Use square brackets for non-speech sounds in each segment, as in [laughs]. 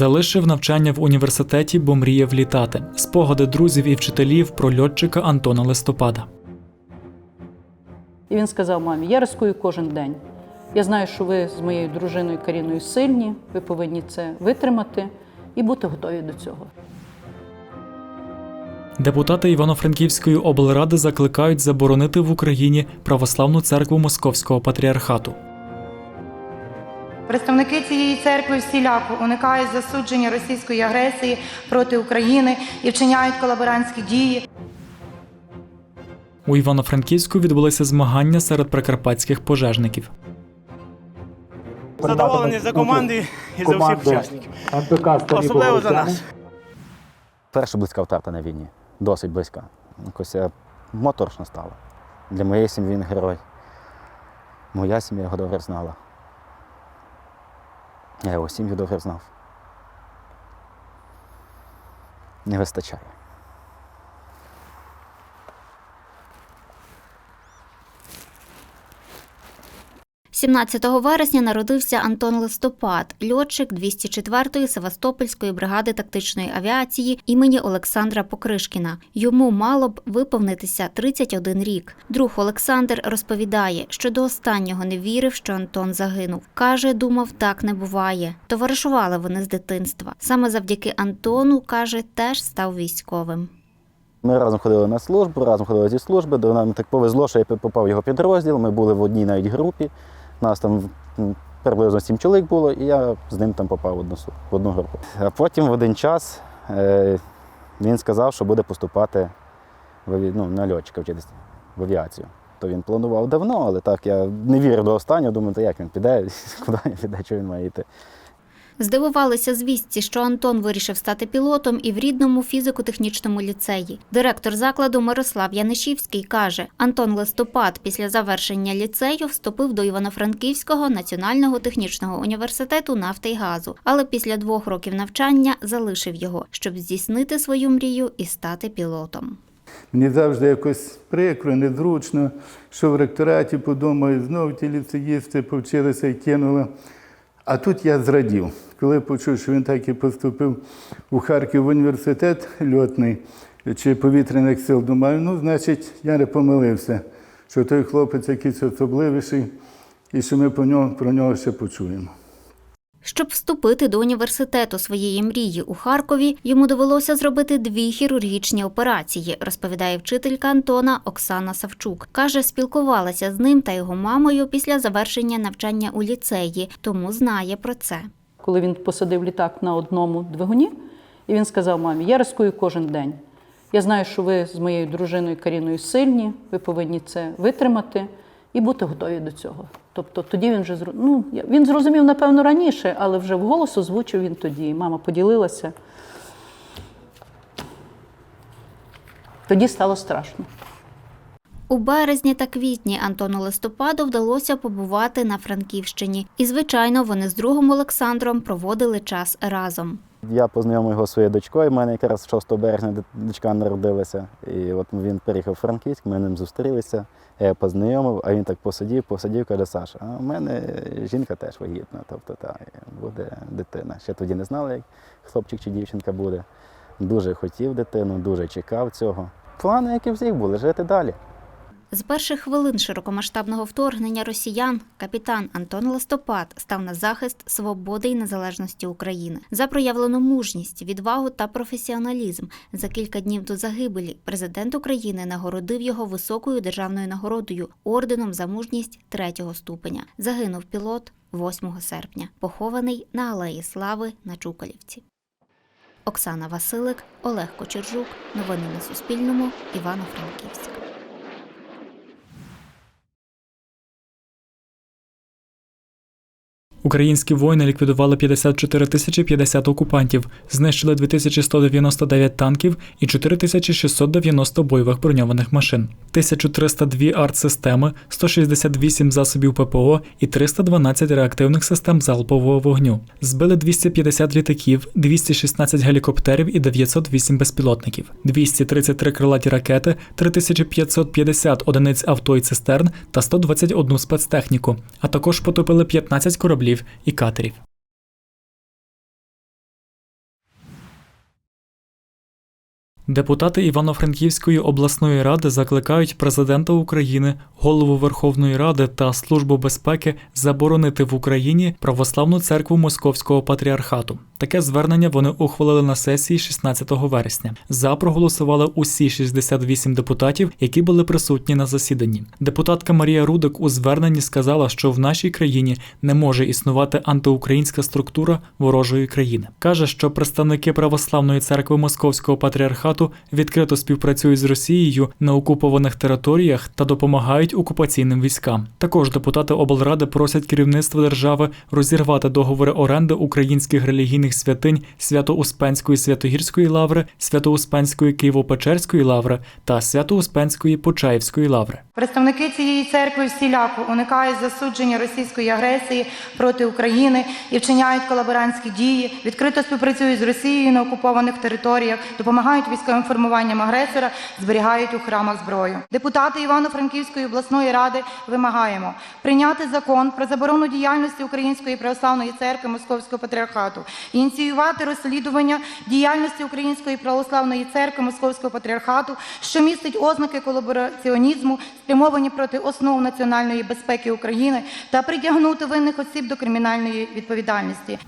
Залишив навчання в університеті, бо мріяв літати. Спогади друзів і вчителів про льотчика Антона Листопада. І він сказав мамі: я рискую кожен день. Я знаю, що ви з моєю дружиною Каріною сильні, ви повинні це витримати і бути готові до цього. Депутати Івано-Франківської облради закликають заборонити в Україні православну церкву Московського патріархату. Представники цієї церкви всіляко уникають засудження російської агресії проти України і вчиняють колаборантські дії. У Івано-Франківську відбулися змагання серед прикарпатських пожежників. Задоволений за команди і за всіх учасників. Особливо за нас. Перша близька втрата на війні. Досить близька. Якось е, моторошно стало. Для моєї сім'ї він герой. Моя сім'я його добре знала. Я його сім'ю добре знав. Не вистачає. 17 вересня народився Антон Листопад, льотчик 204-ї Севастопольської бригади тактичної авіації імені Олександра Покришкіна. Йому мало б виповнитися 31 рік. Друг Олександр розповідає, що до останнього не вірив, що Антон загинув. Каже, думав, так не буває. Товаришували вони з дитинства. Саме завдяки Антону, каже, теж став військовим. Ми разом ходили на службу, разом ходили зі служби. До нам так повезло, що я попав в його підрозділ. Ми були в одній навіть групі. Нас там приблизно сім чоловік було, і я з ним там попав в одну, групу. А потім в один час е, він сказав, що буде поступати в, ну, на льотчика вчитися в авіацію. То він планував давно, але так я не вірив до останнього, думаю, та як він піде, [laughs] куди він піде, що він має йти. Здивувалися звістці, що Антон вирішив стати пілотом і в рідному фізико-технічному ліцеї. Директор закладу Мирослав Янишівський каже: Антон Листопад після завершення ліцею вступив до Івано-Франківського національного технічного університету нафти й газу, але після двох років навчання залишив його, щоб здійснити свою мрію і стати пілотом. Мені завжди якось прикро, незручно, що в ректораті подумаю, знову ті ліцеїсти повчилися і кинули. А тут я зрадів, коли почув, що він так і поступив у Харків в університет льотний чи повітряних сил. Думаю, ну, значить, я не помилився, що той хлопець якийсь особливіший, і що ми про нього, про нього ще почуємо. Щоб вступити до університету своєї мрії у Харкові, йому довелося зробити дві хірургічні операції, розповідає вчителька Антона Оксана Савчук. Каже, спілкувалася з ним та його мамою після завершення навчання у ліцеї, тому знає про це. Коли він посадив літак на одному двигуні, і він сказав мамі: я рискую кожен день. Я знаю, що ви з моєю дружиною Каріною сильні, ви повинні це витримати і бути готові до цього. Тобто тоді він вже ну, він зрозумів, напевно, раніше, але вже вголос озвучив він тоді. Мама поділилася. Тоді стало страшно. У березні та квітні Антону Листопаду вдалося побувати на Франківщині. І, звичайно, вони з другом Олександром проводили час разом. Я познайомив його своєю дочкою. У мене якраз 6 березня дочка народилася. І от він приїхав в Франківськ, ми ним зустрілися. Я його познайомив, а він так посидів, посидів, каже, Саша, а в мене жінка теж вагітна, тобто та, буде дитина. Ще тоді не знали, як хлопчик чи дівчинка буде. Дуже хотів дитину, дуже чекав цього. Плани, які в всіх були, жити далі. З перших хвилин широкомасштабного вторгнення росіян капітан Антон Листопад став на захист свободи і незалежності України за проявлену мужність, відвагу та професіоналізм. За кілька днів до загибелі президент України нагородив його високою державною нагородою орденом за мужність третього ступеня. Загинув пілот 8 серпня, похований на Алеї Слави на Чукалівці. Оксана Василик, Олег Кочержук. Новини на Суспільному. Івано-Франківськ. Українські воїни ліквідували 54 тисячі 50 окупантів, знищили 2199 танків і 4690 бойових броньованих машин, 1302 артсистеми, 168 засобів ППО і 312 реактивних систем залпового вогню. Збили 250 літаків, 216 гелікоптерів і 908 безпілотників, 233 крилаті ракети, 3550 одиниць авто і цистерн та 121 спецтехніку, а також потопили 15 кораблів і катерів. Депутати Івано-Франківської обласної ради закликають президента України, голову Верховної Ради та Службу безпеки заборонити в Україні православну церкву Московського патріархату. Таке звернення вони ухвалили на сесії 16 вересня. За проголосували усі 68 депутатів, які були присутні на засіданні. Депутатка Марія Рудик у зверненні сказала, що в нашій країні не може існувати антиукраїнська структура ворожої країни. каже, що представники православної церкви Московського патріархату відкрито співпрацюють з Росією на окупованих територіях та допомагають окупаційним військам. Також депутати облради просять керівництво держави розірвати договори оренди українських релігійних святинь Свято-Успенської Святогірської лаври, Свято-Успенської Києво-Печерської лаври та Свято-Успенської Почаївської лаври. Представники цієї церкви всіляко уникають засудження російської агресії проти України і вчиняють колаборантські дії, відкрито співпрацюють з Росією на окупованих територіях, допомагають військовим формуванням агресора, зберігають у храмах зброю. Депутати Івано-Франківської обласної ради вимагаємо прийняти закон про заборону діяльності Української православної церкви Московського патріархату, ініціювати розслідування діяльності Української православної церкви Московського патріархату, що містить ознаки колабораціонізму, спрямовані проти основ національної безпеки України, та притягнути винних осіб до кримінальної відповідальності.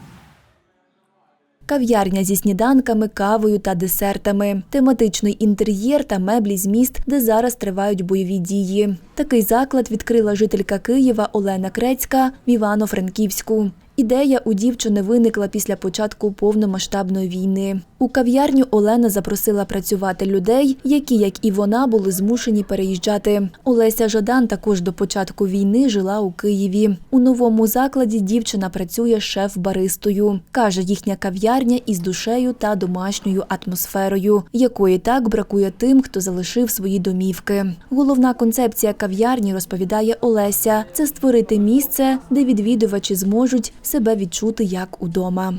Кав'ярня зі сніданками, кавою та десертами, тематичний інтер'єр та меблі з міст, де зараз тривають бойові дії. Такий заклад відкрила жителька Києва Олена Крецька в Івано-Франківську. Ідея у дівчини виникла після початку повномасштабної війни. У кав'ярню Олена запросила працювати людей, які, як і вона, були змушені переїжджати. Олеся Жадан також до початку війни жила у Києві. У новому закладі дівчина працює шеф-баристою. Каже, їхня кав'ярня із душею та домашньою атмосферою, якої так бракує тим, хто залишив свої домівки. Головна концепція кав'ярні розповідає Олеся: це створити місце, де відвідувачі зможуть себе відчути як удома.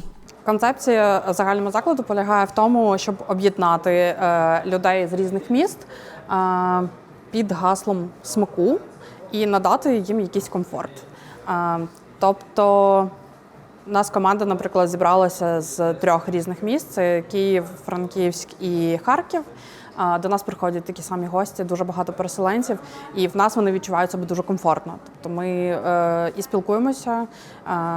Концепція загального закладу полягає в тому, щоб об'єднати е, людей з різних міст е, під гаслом смаку і надати їм якийсь комфорт. Е, Тобто, у нас команда, наприклад, зібралася з трьох різних міст: це Київ, Франківськ і Харків. До нас приходять такі самі гості, дуже багато переселенців, і в нас вони відчувають себе дуже комфортно. Тобто ми е, і спілкуємося е,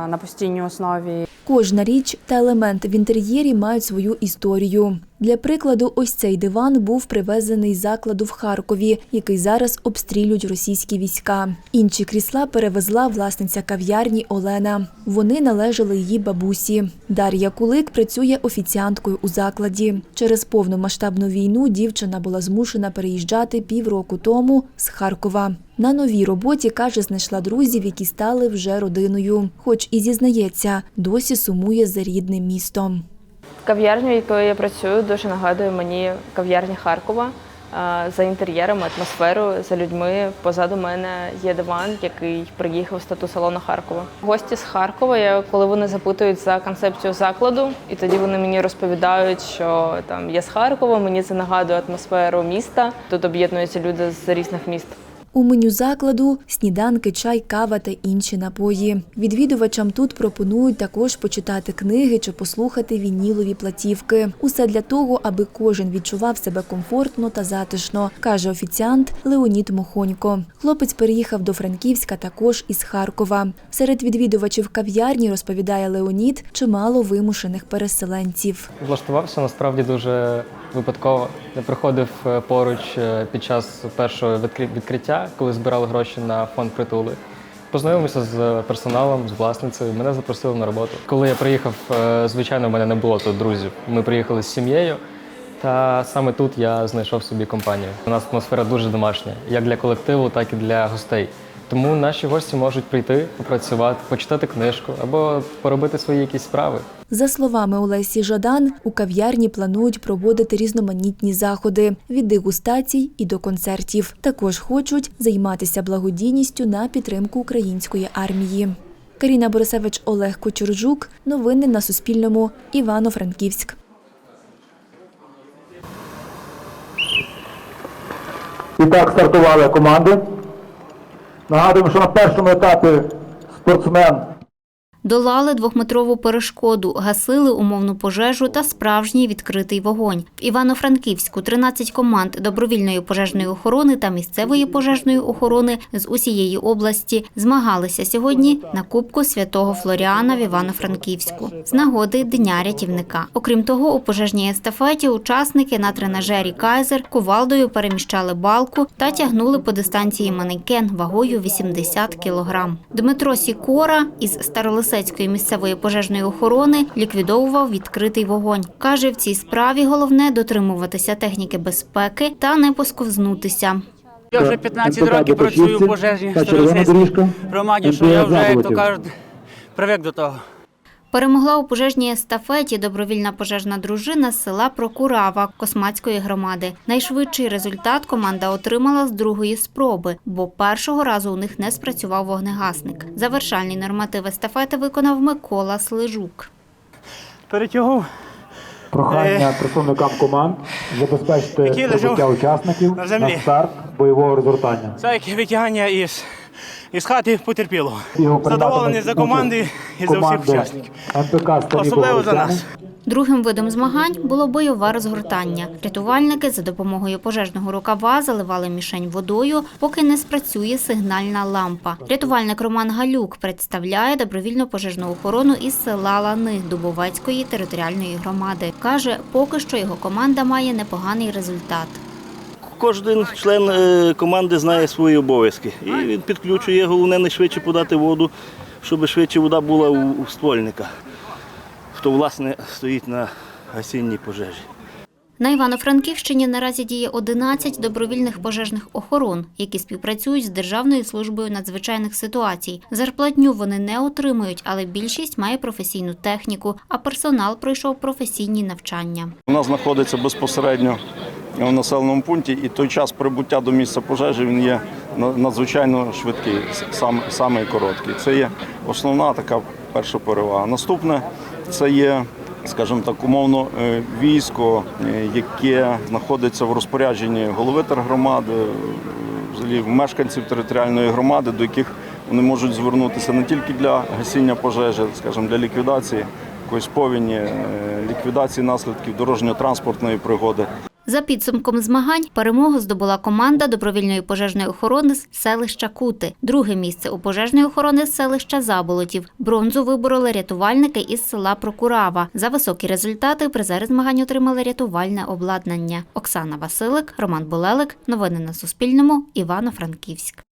на постійній основі, Кожна річ та елемент в інтер'єрі мають свою історію. Для прикладу, ось цей диван був привезений з закладу в Харкові, який зараз обстрілюють російські війська. Інші крісла перевезла власниця кав'ярні Олена. Вони належали її бабусі. Дар'я Кулик працює офіціанткою у закладі. Через повномасштабну війну дівчина була змушена переїжджати півроку тому з Харкова. На новій роботі каже, знайшла друзів, які стали вже родиною. Хоч і зізнається, досі сумує за рідним містом. Кав'ярня, в якої я працюю, дуже нагадує мені кав'ярня Харкова. Е, За інтер'єром, атмосферою, за людьми. Позаду мене є диван, який приїхав з тату салону Харкова. Гості з Харкова, я, коли вони запитують за концепцію закладу, і тоді вони мені розповідають, що там я з Харкова, мені це нагадує атмосферу міста. Тут об'єднуються люди з різних міст. У меню закладу сніданки, чай, кава та інші напої. Відвідувачам тут пропонують також почитати книги чи послухати вінілові платівки. Усе для того, аби кожен відчував себе комфортно та затишно, каже офіціант Леонід Мохонько. Хлопець переїхав до Франківська також із Харкова. Серед відвідувачів кав'ярні розповідає Леонід чимало вимушених переселенців. Влаштувався насправді дуже випадково. Я приходив е, поруч е, під час першого відкри- відкриття, коли збирали гроші на фонд притули. Познайомився з персоналом, з власницею. Мене запросили на роботу. Коли я приїхав, е, звичайно, в мене не було тут друзів. Ми приїхали з сім'єю. Та саме тут я знайшов собі компанію. У нас атмосфера дуже домашня, як для колективу, так і для гостей. Тому наші гості можуть прийти, попрацювати, почитати книжку або поробити свої якісь справи. За словами Олесі Жадан, у кав'ярні планують проводити різноманітні заходи від дегустацій і до концертів. Також хочуть займатися благодійністю на підтримку української армії. Каріна Борисевич, Олег Кочуржук. Новини на Суспільному. Івано-Франківськ. І так стартували команди. Нагадуємо, що на першому етапі спортсмен Долали двохметрову перешкоду, гасили умовну пожежу та справжній відкритий вогонь. В Івано-Франківську 13 команд добровільної пожежної охорони та місцевої пожежної охорони з усієї області змагалися сьогодні на Кубку Святого Флоріана в Івано-Франківську з нагоди Дня рятівника. Окрім того, у пожежній естафеті учасники на тренажері Кайзер кувалдою переміщали балку та тягнули по дистанції манекен вагою 80 кілограм. Дмитро Сікора із Старолисецької місцевої пожежної охорони ліквідовував відкритий вогонь. Каже, в цій справі головне дотримуватися техніки безпеки та не посковзнутися. Я вже 15 років працюю в пожежній громаді, що я вже, як то кажуть, привик до того. Перемогла у пожежній естафеті добровільна пожежна дружина з села Прокурава Космацької громади. Найшвидший результат команда отримала з другої спроби, бо першого разу у них не спрацював вогнегасник. Завершальний норматив естафети виконав Микола Слижук. Перетягов Прохання Е. представникам команд забезпечити прибуття учасників на землі. на старт бойового розгортання. це як витягання із, із хати потерпілого. Задоволений за команди і за всіх учасників. Особливо за нас. Другим видом змагань було бойове розгортання. Рятувальники за допомогою пожежного рукава заливали мішень водою, поки не спрацює сигнальна лампа. Рятувальник Роман Галюк представляє добровільну пожежну охорону із села Лани Дубовецької територіальної громади. Каже, поки що його команда має непоганий результат. Кожен член е, команди знає свої обов'язки. І він підключує, головне не швидше подати воду, щоб швидше вода була у, у ствольника, хто власне стоїть на гасінній пожежі. На Івано-Франківщині наразі діє 11 добровільних пожежних охорон, які співпрацюють з Державною службою надзвичайних ситуацій. Зарплатню вони не отримують, але більшість має професійну техніку, а персонал пройшов професійні навчання. Вона знаходиться безпосередньо в населеному пункті, і той час прибуття до місця пожежі він є надзвичайно швидкий, сам, самий короткий. Це є основна така перша перевага. Наступне це є, скажімо так, умовно е, військо, е, яке знаходиться в розпорядженні голови тергромади, е, взагалі мешканців територіальної громади, до яких вони можуть звернутися не тільки для гасіння пожежі, скажімо, для ліквідації якоїсь повіні, е, ліквідації наслідків дорожньо-транспортної пригоди. За підсумком змагань перемогу здобула команда добровільної пожежної охорони з селища Кути. Друге місце у пожежної охорони з селища Заболотів. Бронзу вибороли рятувальники із села Прокурава. За високі результати призери змагань отримали рятувальне обладнання. Оксана Василик, Роман Болелик. Новини на Суспільному. Івано-Франківськ.